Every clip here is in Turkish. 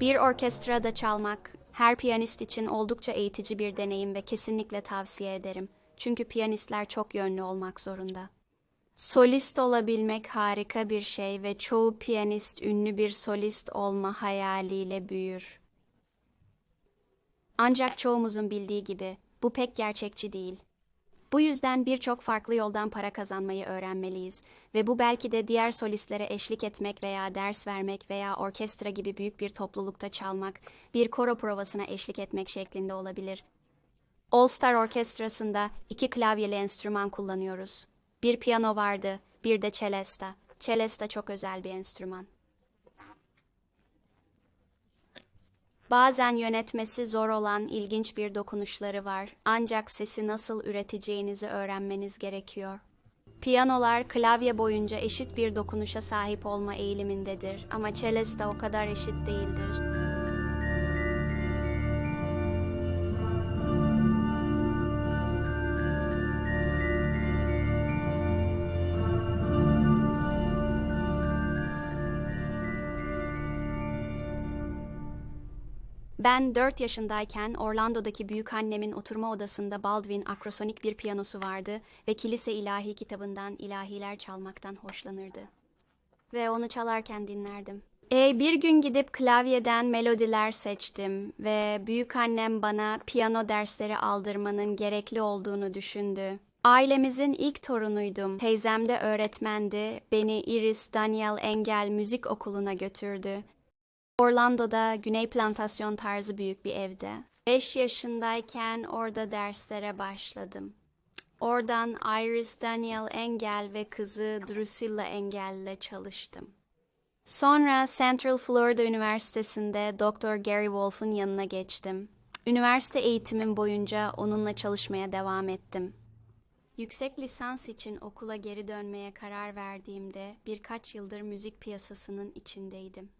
Bir orkestrada çalmak her piyanist için oldukça eğitici bir deneyim ve kesinlikle tavsiye ederim. Çünkü piyanistler çok yönlü olmak zorunda. Solist olabilmek harika bir şey ve çoğu piyanist ünlü bir solist olma hayaliyle büyür. Ancak çoğumuzun bildiği gibi bu pek gerçekçi değil. Bu yüzden birçok farklı yoldan para kazanmayı öğrenmeliyiz ve bu belki de diğer solistlere eşlik etmek veya ders vermek veya orkestra gibi büyük bir toplulukta çalmak, bir koro provasına eşlik etmek şeklinde olabilir. All Star Orkestrası'nda iki klavyeli enstrüman kullanıyoruz. Bir piyano vardı, bir de celesta. Celesta çok özel bir enstrüman. Bazen yönetmesi zor olan ilginç bir dokunuşları var. Ancak sesi nasıl üreteceğinizi öğrenmeniz gerekiyor. Piyanolar klavye boyunca eşit bir dokunuşa sahip olma eğilimindedir ama celesta o kadar eşit değildir. Ben 4 yaşındayken Orlando'daki büyük annemin oturma odasında Baldwin akrosonik bir piyanosu vardı ve kilise ilahi kitabından ilahiler çalmaktan hoşlanırdı. Ve onu çalarken dinlerdim. E, bir gün gidip klavyeden melodiler seçtim ve büyük annem bana piyano dersleri aldırmanın gerekli olduğunu düşündü. Ailemizin ilk torunuydum. Teyzem de öğretmendi. Beni Iris Daniel Engel Müzik Okulu'na götürdü. Orlando'da Güney Plantasyon tarzı büyük bir evde. 5 yaşındayken orada derslere başladım. Oradan Iris Daniel Engel ve kızı Drusilla Engel ile çalıştım. Sonra Central Florida Üniversitesi'nde Dr. Gary Wolf'un yanına geçtim. Üniversite eğitimim boyunca onunla çalışmaya devam ettim. Yüksek lisans için okula geri dönmeye karar verdiğimde birkaç yıldır müzik piyasasının içindeydim.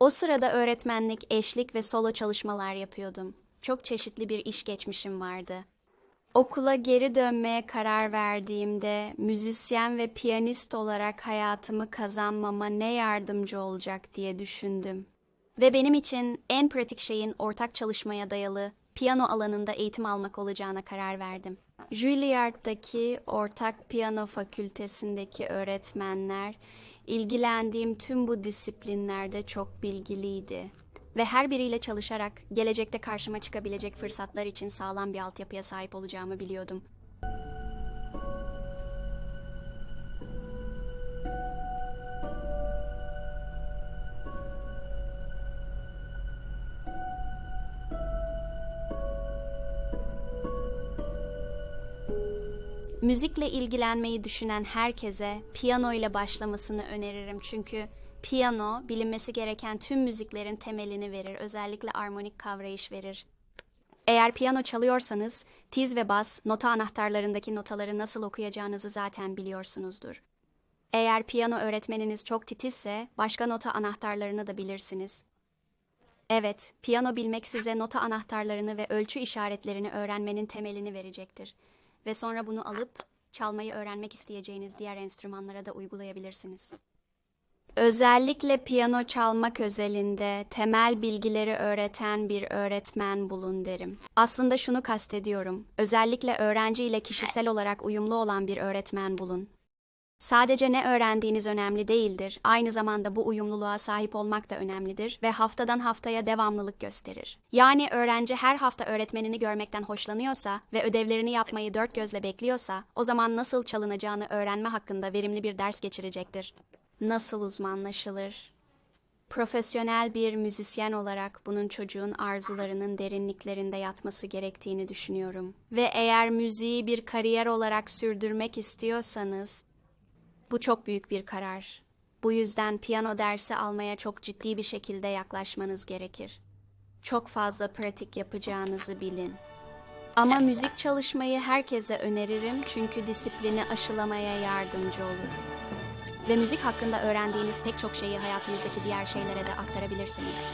O sırada öğretmenlik, eşlik ve solo çalışmalar yapıyordum. Çok çeşitli bir iş geçmişim vardı. Okula geri dönmeye karar verdiğimde müzisyen ve piyanist olarak hayatımı kazanmama ne yardımcı olacak diye düşündüm. Ve benim için en pratik şeyin ortak çalışmaya dayalı piyano alanında eğitim almak olacağına karar verdim. Juilliard'daki ortak piyano fakültesindeki öğretmenler ilgilendiğim tüm bu disiplinlerde çok bilgiliydi. Ve her biriyle çalışarak gelecekte karşıma çıkabilecek fırsatlar için sağlam bir altyapıya sahip olacağımı biliyordum. Müzikle ilgilenmeyi düşünen herkese piyano ile başlamasını öneririm çünkü piyano bilinmesi gereken tüm müziklerin temelini verir, özellikle armonik kavrayış verir. Eğer piyano çalıyorsanız tiz ve bas nota anahtarlarındaki notaları nasıl okuyacağınızı zaten biliyorsunuzdur. Eğer piyano öğretmeniniz çok titizse başka nota anahtarlarını da bilirsiniz. Evet, piyano bilmek size nota anahtarlarını ve ölçü işaretlerini öğrenmenin temelini verecektir. Ve sonra bunu alıp çalmayı öğrenmek isteyeceğiniz diğer enstrümanlara da uygulayabilirsiniz. Özellikle piyano çalmak özelinde temel bilgileri öğreten bir öğretmen bulun derim. Aslında şunu kastediyorum. Özellikle öğrenci ile kişisel olarak uyumlu olan bir öğretmen bulun. Sadece ne öğrendiğiniz önemli değildir. Aynı zamanda bu uyumluluğa sahip olmak da önemlidir ve haftadan haftaya devamlılık gösterir. Yani öğrenci her hafta öğretmenini görmekten hoşlanıyorsa ve ödevlerini yapmayı dört gözle bekliyorsa, o zaman nasıl çalınacağını öğrenme hakkında verimli bir ders geçirecektir. Nasıl uzmanlaşılır? Profesyonel bir müzisyen olarak bunun çocuğun arzularının derinliklerinde yatması gerektiğini düşünüyorum. Ve eğer müziği bir kariyer olarak sürdürmek istiyorsanız, bu çok büyük bir karar. Bu yüzden piyano dersi almaya çok ciddi bir şekilde yaklaşmanız gerekir. Çok fazla pratik yapacağınızı bilin. Ama müzik çalışmayı herkese öneririm çünkü disiplini aşılamaya yardımcı olur. Ve müzik hakkında öğrendiğiniz pek çok şeyi hayatınızdaki diğer şeylere de aktarabilirsiniz.